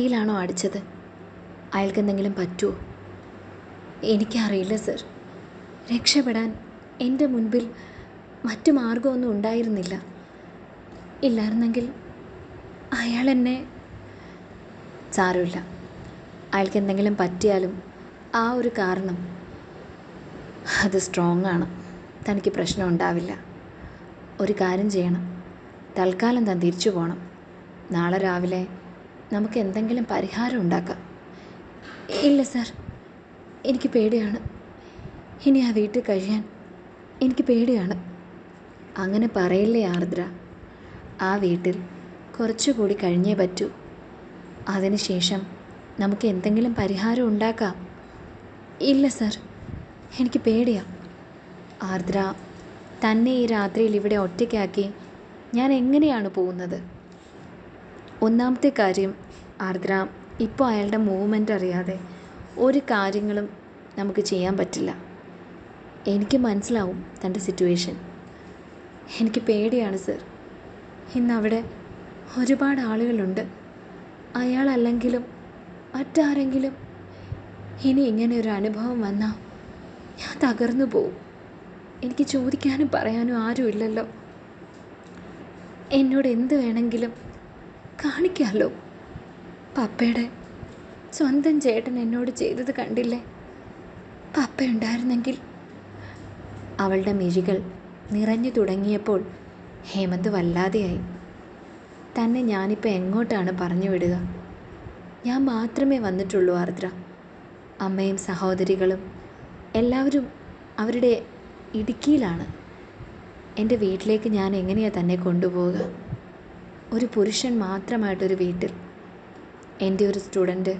ഛാത്തിയിലാണോ അടിച്ചത്? അയാൾക്ക് എന്തെങ്കിലും പറ്റുമോ എനിക്കറിയില്ല സർ. രക്ഷപ്പെടാൻ എന്റെ മുൻപിൽ മറ്റു മാർഗമൊന്നും ഉണ്ടായിരുന്നില്ല. ഇല്ലായിരുന്നെങ്കിൽ അയാൾ എന്നെ സാരമില്ല. അയാൾക്ക് എന്തെങ്കിലും പറ്റിയാലും ആ ഒരു കാരണം അത് സ്ട്രോങ് ആണ്. തനിക്ക് പ്രശ്നം ഉണ്ടാവില്ല. ഒരു കാര്യം ചെയ്യണം. തൽക്കാലം താൻ തിരിച്ചു പോകണം നാളെ രാവിലെ നമുക്ക് എന്തെങ്കിലും പരിഹാരം ഉണ്ടാക്കാം. ഇല്ല സർ. എനിക്ക് പേടിയാണ്. ഇനി ആ വീട്ടിൽ കഴിയാൻ എനിക്ക് പേടിയാണ്. അങ്ങനെ പറയില്ലേ ആർദ്ര? ആ വീട്ടിൽ കുറച്ചുകൂടി കഴിഞ്ഞേ പറ്റൂ. അതിനുശേഷം നമുക്ക് എന്തെങ്കിലും പരിഹാരം ഉണ്ടാക്കാം. ഇല്ല സർ. എനിക്ക് പേടിയാ. ആർദ്ര തന്നെ ഈ രാത്രിയിൽ ഇവിടെ ഒറ്റയ്ക്കാക്കി ഞാൻ എങ്ങനെയാണ് പോകുന്നത്? ഒന്നാമത്തെ കാര്യം ആർദ്ര ഇപ്പോൾ അയാളുടെ മൂവ്മെന്റ് അറിയാതെ ഒരു കാര്യങ്ങളും നമുക്ക് ചെയ്യാൻ പറ്റില്ല. എനിക്ക് മനസ്സിലാവും തന്റെ സിറ്റുവേഷൻ എനിക്ക് പേടിയാണ് സർ ഇന്നവിടെ ഒരുപാട് ആളുകളുണ്ട്. അയാളല്ലെങ്കിലും മറ്റാരെങ്കിലും ഇനി ഇങ്ങനെ ഒരു അനുഭവം വന്നാൽ ഞാൻ തകർന്നു പോവും. എനിക്ക് ചോദിക്കാനും പറയാനും ആരുമില്ലല്ലോ. എന്നോട് എന്ത് വേണമെങ്കിലും കാണിക്കാമല്ലോ പപ്പയുടെ സ്വന്തം ചേട്ടൻ എന്നോട് ചെയ്തത് കണ്ടില്ലേ? പപ്പയുണ്ടായിരുന്നെങ്കിൽ അവളുടെ മിഴികൾ നിറഞ്ഞു തുടങ്ങിയപ്പോൾ ഹേമന്ത് വല്ലാതെയായി. തന്നെ ഞാനിപ്പോൾ എങ്ങോട്ടാണ് പറഞ്ഞു വിടുക? ഞാൻ മാത്രമേ വന്നിട്ടുള്ളൂ ആർദ്ര. അമ്മയും സഹോദരികളും എല്ലാവരും അവരുടെ ഇടുക്കിയിലാണ്. എന്റെ വീട്ടിലേക്ക് ഞാൻ എങ്ങനെയാണ് തന്നെ കൊണ്ടുപോവുക? ഒരു പുരുഷൻ മാത്രമായിട്ടൊരു വീട്ടിൽ. എന്റെ ഒരു സ്റ്റുഡന്റ്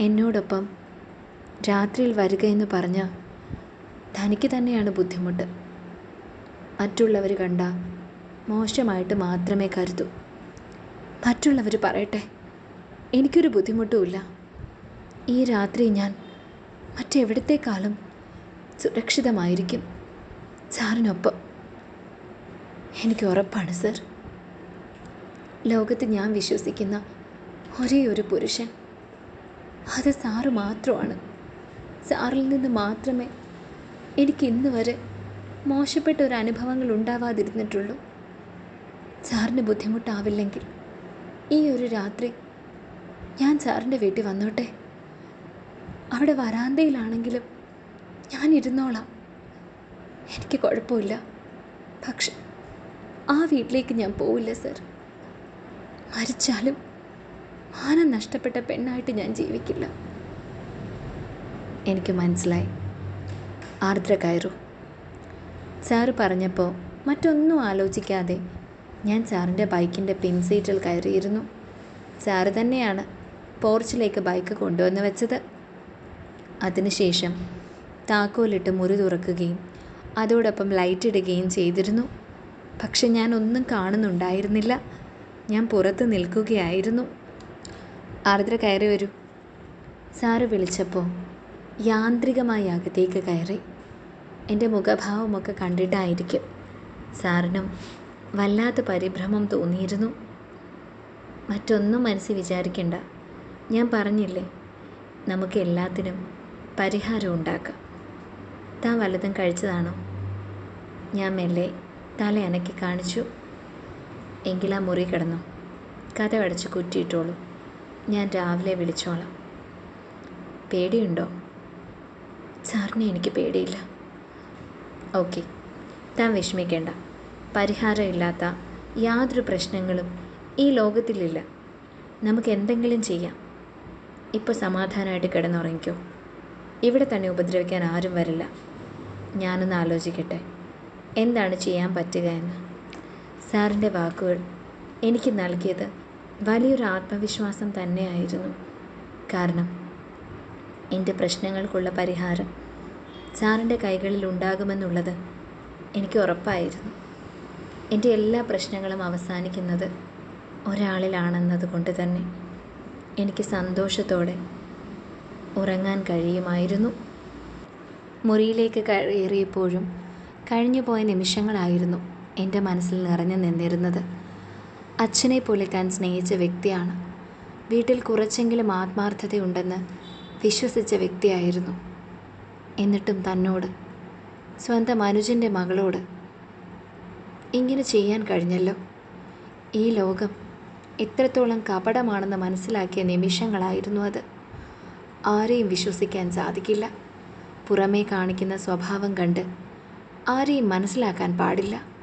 എന്നോടൊപ്പം രാത്രിയിൽ വരിക എന്ന് പറഞ്ഞാൽ തനിക്ക് തന്നെയാണ് ബുദ്ധിമുട്ട്. മറ്റുള്ളവർ കണ്ട മോശമായിട്ട് മാത്രമേ കരുതൂ. മറ്റുള്ളവർ പറയട്ടെ എനിക്കൊരു ബുദ്ധിമുട്ടുമില്ല ഈ രാത്രി ഞാൻ മറ്റെവിടത്തേക്കാളും സുരക്ഷിതമായിരിക്കും സാറിനൊപ്പം. എനിക്ക് ഉറപ്പാണ് സർ. ലോകത്ത് ഞാൻ വിശ്വസിക്കുന്ന ഒരേ ഒരു പുരുഷൻ. അത് സാറ് മാത്രമാണ്. സാറിൽ നിന്ന് മാത്രമേ എനിക്ക് ഇന്ന് വരെ മോശപ്പെട്ട ഒരു അനുഭവങ്ങൾ ഉണ്ടാവാതിരുന്നിട്ടുള്ളൂ. സാറിന് ബുദ്ധിമുട്ടാവില്ലെങ്കിൽ ഈ ഒരു രാത്രി ഞാൻ സാറിന്റെ വീട്ടിൽ വന്നോട്ടെ. അവിടെ വരാന്തയിലാണെങ്കിലും ഞാൻ ഇരുന്നോളാം. എനിക്ക് കുഴപ്പമില്ല. പക്ഷെ ആ വീട്ടിലേക്ക് ഞാൻ പോവില്ല സർ. മരിച്ചാലും മാനം നഷ്ടപ്പെട്ട പെണ്ണായിട്ട് ഞാൻ ജീവിക്കില്ല. എനിക്ക് മനസ്സിലായി. ആർദ്ര കയറു. സാറ് പറഞ്ഞപ്പോൾ മറ്റൊന്നും ആലോചിക്കാതെ ഞാൻ സാറിന്റെ ബൈക്കിന്റെ പിൻ സീറ്റിൽ കയറിയിരുന്നു. സാറ് തന്നെയാണ് പോർച്ചിലേക്ക് ബൈക്ക് കൊണ്ടുവന്ന് വെച്ചത്. അതിനുശേഷം താക്കോലിട്ട് മുറി തുറക്കുകയും അതോടൊപ്പം ലൈറ്റ് ഇടുകയും ചെയ്തിരുന്നു. പക്ഷെ ഞാൻ ഒന്നും കാണുന്നുണ്ടായിരുന്നില്ല. ഞാൻ പുറത്ത് നിൽക്കുകയായിരുന്നു. ആർദ്ര കയറി വരൂ. സാറ് വിളിച്ചപ്പോൾ യാന്ത്രികമായി അകത്തേക്ക് കയറി. എന്റെ മുഖഭാവമൊക്കെ കണ്ടിട്ടായിരിക്കും സാറിനും വല്ലാത്ത പരിഭ്രമം തോന്നിയിരുന്നു. മറ്റൊന്നും മനസ്സിൽ വിചാരിക്കണ്ട. ഞാൻ പറഞ്ഞില്ലേ നമുക്ക് എല്ലാത്തിനും പരിഹാരം ഉണ്ടാക്കാം. താൻ വല്ലതും കഴിച്ചതാണോ? ഞാൻ മെല്ലെ തല അനക്കി കാണിച്ചു. എങ്കിലാ മുറി കിടന്നു. കഥ അടച്ച് കുറ്റിയിട്ടോളൂ. ഞാൻ രാവിലെ വിളിച്ചോളാം. പേടിയുണ്ടോ? സാറിനെ എനിക്ക് പേടിയില്ല. ഓക്കെ. താൻ വിഷമിക്കേണ്ട. പരിഹാരമില്ലാത്ത യാതൊരു പ്രശ്നങ്ങളും ഈ ലോകത്തിലില്ല. നമുക്ക് എന്തെങ്കിലും ചെയ്യാം. ഇപ്പോൾ സമാധാനമായിട്ട് കിടന്നുറങ്ങിക്കോ. ഇവിടെ തന്നെ ഉപദ്രവിക്കാൻ ആരും വരില്ല. ഞാനൊന്ന് ആലോചിക്കട്ടെ. എന്താണ് ചെയ്യാൻ പറ്റുക എന്ന്. സാറിന്റെ വാക്കുകൾ എനിക്ക് നൽകിയത് വലിയൊരു ആത്മവിശ്വാസം തന്നെയായിരുന്നു. കാരണം എന്റെ പ്രശ്നങ്ങൾക്കുള്ള പരിഹാരം സാറിന്റെ കൈകളിൽ ഉണ്ടാകുമെന്നുള്ളത് എനിക്ക് ഉറപ്പായിരുന്നു. എന്റെ എല്ലാ പ്രശ്നങ്ങളും അവസാനിക്കുന്നത് ഒരാളിലാണെന്നത് കൊണ്ട് തന്നെ എനിക്ക് സന്തോഷത്തോടെ ഉറങ്ങാൻ കഴിയുമായിരുന്നു. മുറിയിലേക്ക് കയറിയപ്പോഴും കഴിഞ്ഞുപോയ നിമിഷങ്ങളായിരുന്നു എന്റെ മനസ്സിൽ നിറഞ്ഞു നിന്നിരുന്നത്. അച്ഛനെ പോലെ താൻ സ്നേഹിച്ച വ്യക്തിയാണ്. വീട്ടിൽ കുറച്ചെങ്കിലും ആത്മാർത്ഥതയുണ്ടെന്ന് വിശ്വസിച്ച വ്യക്തിയായിരുന്നു. എന്നിട്ടും തന്നോട് സ്വന്തം അനുജന്റെ മകളോട് ഇങ്ങനെ ചെയ്യാൻ കഴിഞ്ഞല്ലോ. ഈ ലോകം എത്രത്തോളം കപടമാണെന്ന് മനസ്സിലാക്കിയ നിമിഷങ്ങളായിരുന്നു അത്. ആരെയും വിശ്വസിക്കാൻ സാധിക്കില്ല. പുറമേ കാണിക്കുന്ന സ്വഭാവം കണ്ട് ആരെയും മനസ്സിലാക്കാൻ പാടില്ല.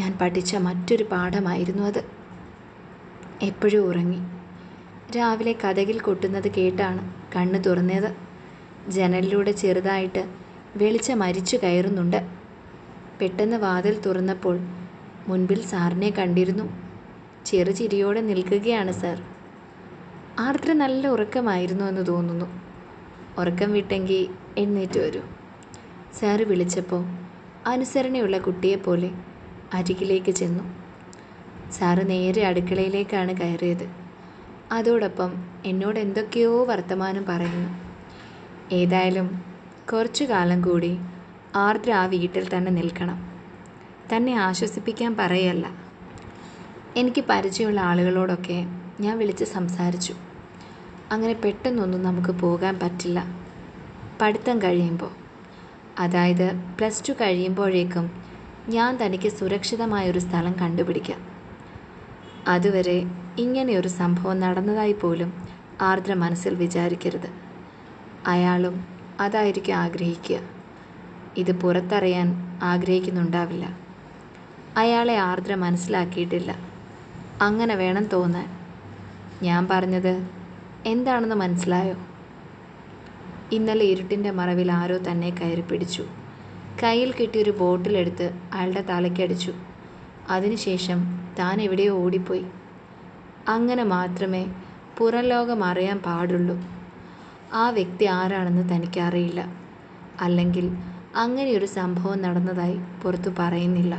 ഞാൻ പഠിച്ച മറ്റൊരു പാഠമായിരുന്നു അത്. എപ്പോഴും ഉറങ്ങി. രാവിലെ കഥകിൽ കൊട്ടുന്നത് കേട്ടാണ് കണ്ണു തുറന്നത്. ജനലിലൂടെ ചെറുതായിട്ട് വെളിച്ചം മരിച്ചു കയറുന്നുണ്ട്. പെട്ടെന്ന് വാതിൽ തുറന്നപ്പോൾ മുൻപിൽ സാറിനെ കണ്ടിരുന്നു. ചെറുചിരിയോടെ നിൽക്കുകയാണ് സാർ. ആർദ്ര നല്ല ഉറക്കമായിരുന്നു എന്ന് തോന്നുന്നു. ഉറക്കം വിട്ടെങ്കിൽ എഴുന്നേറ്റ് വരൂ. സാറ് വിളിച്ചപ്പോൾ അനുസരണയുള്ള കുട്ടിയെപ്പോലെ അരികിലേക്ക് ചെന്നു. സാറ് നേരെ അടുക്കളയിലേക്കാണ് കയറിയത്. അതോടൊപ്പം എന്നോട് എന്തൊക്കെയോ വർത്തമാനം പറയുന്നു. ഏതായാലും കുറച്ചു കാലം കൂടി ആർദ്ര ആ വീട്ടിൽ തന്നെ നിൽക്കണം. തന്നെ ആശ്വസിപ്പിക്കാൻ പറയല്ല. എനിക്ക് പരിചയമുള്ള ആളുകളോടൊക്കെ ഞാൻ വിളിച്ച് സംസാരിച്ചു. അങ്ങനെ പെട്ടെന്നൊന്നും നമുക്ക് പോകാൻ പറ്റില്ല. പഠിത്തം കഴിയുമ്പോൾ. അതായത് പ്ലസ് ടു കഴിയുമ്പോഴേക്കും ഞാൻ തനിക്ക് സുരക്ഷിതമായൊരു സ്ഥലം കണ്ടുപിടിക്കാം. അതുവരെ ഇങ്ങനെയൊരു സംഭവം നടന്നതായി പോലും ആർദ്ര മനസ്സിൽ വിചാരിക്കരുത്. അയാളും അതായിരിക്കും ആഗ്രഹിക്കുക. ഇത് പുറത്തറിയാൻ ആഗ്രഹിക്കുന്നുണ്ടാവില്ല. അയാളെ ആർദ്ര മനസ്സിലാക്കിയിട്ടില്ല. അങ്ങനെ വേണം തോന്നാൻ. ഞാൻ പറഞ്ഞത് എന്താണെന്ന് മനസ്സിലായോ? ഇന്നലെ ഇരുട്ടിന്റെ മറവിൽ ആരോ തന്നെ കയറി പിടിച്ചു. കയ്യിൽ കിട്ടിയൊരു ബോട്ടിലെടുത്ത് അയാളുടെ തലയ്ക്കടിച്ചു അതിനുശേഷം താൻ എവിടെയോ ഓടിപ്പോയി. അങ്ങനെ മാത്രമേ പുറം ലോകം അറിയാൻ പാടുള്ളൂ. ആ വ്യക്തി ആരാണെന്ന് തനിക്കറിയില്ല അല്ലെങ്കിൽ അങ്ങനെയൊരു സംഭവം നടന്നതായി പുറത്തു പറയുന്നില്ല.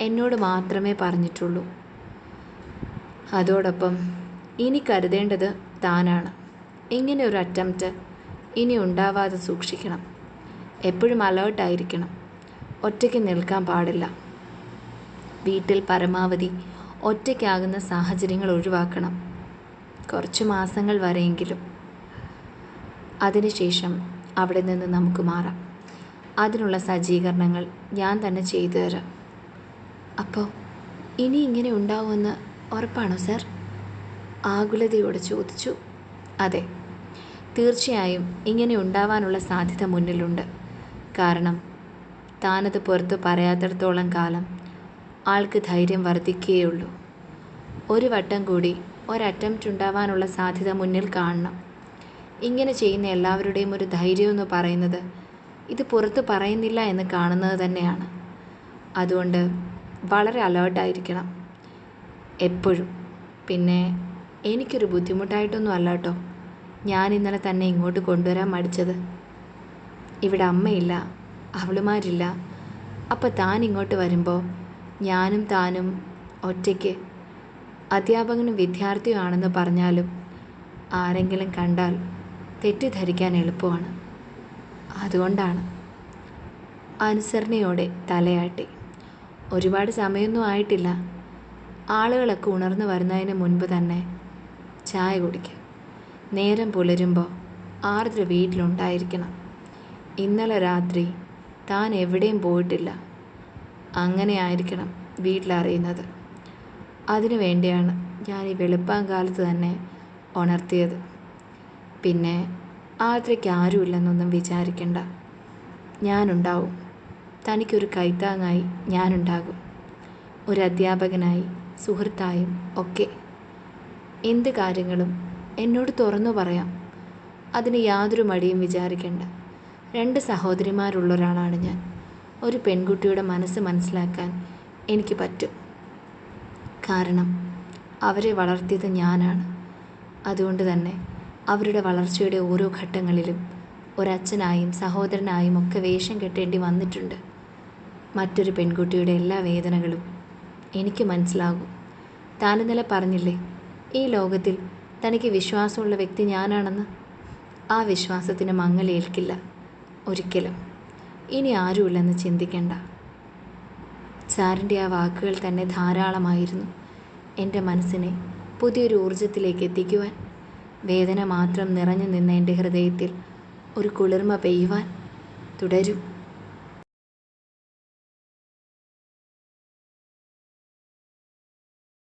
എന്നോട് മാത്രമേ പറഞ്ഞിട്ടുള്ളൂ. അതോടൊപ്പം ഇനി കരുതേണ്ടത് താനാണ്. ഇങ്ങനെ ഒരു അറ്റംപ്റ്റ് ഇനി ഉണ്ടാവാതെ സൂക്ഷിക്കണം. എപ്പോഴും അലേർട്ടായിരിക്കണം ഒറ്റയ്ക്ക് നിൽക്കാൻ പാടില്ല. വീട്ടിൽ പരമാവധി ഒറ്റയ്ക്കാകുന്ന സാഹചര്യങ്ങൾ ഒഴിവാക്കണം. കുറച്ച് മാസങ്ങൾ വരെയെങ്കിലും. അതിനുശേഷം അവിടെ നിന്ന് നമുക്ക് മാറാം. അതിനുള്ള സജ്ജീകരണങ്ങൾ ഞാൻ തന്നെ ചെയ്തു തരാം. അപ്പോൾ ഇനി ഇങ്ങനെ ഉണ്ടാവുമെന്ന് ഉറപ്പാണോ സാർ? ആകുലതയോടെ ചോദിച്ചു. അതെ തീർച്ചയായും ഇങ്ങനെ ഉണ്ടാവാനുള്ള സാധ്യത മുന്നിലുണ്ട്. കാരണം താനത് പുറത്ത് പറയാത്തിടത്തോളം കാലം ആൾക്ക് ധൈര്യം വർദ്ധിക്കുകയുള്ളൂ ഒരു വട്ടം കൂടി ഒരറ്റംപ്റ്റ് ഉണ്ടാവാനുള്ള സാധ്യത മുന്നിൽ കാണണം. ഇങ്ങനെ ചെയ്യുന്ന എല്ലാവരുടെയും ഒരു ധൈര്യം എന്ന് പറയുന്നത് ഇത് പുറത്ത് പറയുന്നില്ല എന്ന് കാണുന്നത് തന്നെയാണ്. അതുകൊണ്ട് വളരെ അലേർട്ടായിരിക്കണം എപ്പോഴും. പിന്നെ എനിക്കൊരു ബുദ്ധിമുട്ടായിട്ടൊന്നും അല്ല കേട്ടോ ഞാൻ ഇന്നലെ തന്നെ ഇങ്ങോട്ട് കൊണ്ടുവരാൻ മടിച്ചത്. ഇവിടെ അമ്മയില്ല അവളുമാരില്ല. അപ്പോൾ താൻ ഇങ്ങോട്ട് വരുമ്പോൾ ഞാനും താനും ഒറ്റയ്ക്ക് അധ്യാപകനും വിദ്യാർത്ഥിയും ആണെന്ന് പറഞ്ഞാലും ആരെങ്കിലും കണ്ടാൽ തെറ്റിദ്ധരിക്കാൻ എളുപ്പമാണ്. അതുകൊണ്ടാണ് അനുസരണയോടെ തലയാട്ടി. ഒരുപാട് സമയമൊന്നും ആയിട്ടില്ല. ആളുകളൊക്കെ ഉണർന്നു വരുന്നതിന് മുൻപ് തന്നെ ചായ കുടിക്കുക നേരം പുലരുമ്പോൾ ആർദ്ര വീട്ടിലുണ്ടായിരിക്കണം. ഇന്നലെ രാത്രി താൻ എവിടെയും പോയിട്ടില്ല. അങ്ങനെ ആയിരിക്കണം വീട്ടിലറിയുന്നത് അതിനു വേണ്ടിയാണ് ഞാൻ ഈ വെളുപ്പാങ്കാലത്ത് തന്നെ ഉണർത്തിയത്. പിന്നെ ആദ്രയ്ക്ക് ആരുമില്ലെന്നൊന്നും വിചാരിക്കണ്ട. ഞാനുണ്ടാവും. തനിക്കൊരു കൈത്താങ്ങായി ഞാനുണ്ടാകും. ഒരു അധ്യാപകനായി സുഹൃത്തായും ഒക്കെ. എന്ത് കാര്യങ്ങളും എന്നോട് തുറന്നു പറയാം. അതിന് യാതൊരു മടിയും വിചാരിക്കേണ്ട. രണ്ട് സഹോദരിമാരുള്ള ഒരാളാണ് ഞാൻ. ഒരു പെൺകുട്ടിയുടെ മനസ്സ് മനസ്സിലാക്കാൻ എനിക്ക് പറ്റും. കാരണം അവരെ വളർത്തിയത് ഞാനാണ്. അതുകൊണ്ട് തന്നെ അവരുടെ വളർച്ചയുടെ ഓരോ ഘട്ടങ്ങളിലും ഒരച്ഛനായും സഹോദരനായും ഒക്കെ വേഷം കെട്ടേണ്ടി വന്നിട്ടുണ്ട്. മറ്റൊരു പെൺകുട്ടിയുടെ എല്ലാ വേദനകളും എനിക്ക് മനസ്സിലാകും. താനിന്നലെ പറഞ്ഞില്ലേ ഈ ലോകത്തിൽ തനിക്ക് വിശ്വാസമുള്ള വ്യക്തി ഞാനാണെന്ന്? ആ വിശ്വാസത്തിന് മങ്ങലേൽക്കില്ല. ഒരിക്കലും. ഇനി ആരുമില്ലെന്ന് ചിന്തിക്കണ്ട. സാറിന്റെ ആ വാക്കുകൾ തന്നെ ധാരാളമായിരുന്നു. എന്റെ മനസ്സിനെ പുതിയൊരു ഊർജത്തിലേക്ക് എത്തിക്കുവാൻ വേദന മാത്രം നിറഞ്ഞു നിന്ന എന്റെ ഹൃദയത്തിൽ ഒരു കുളിർമ പെയ്യുവാൻ തുടരൂ.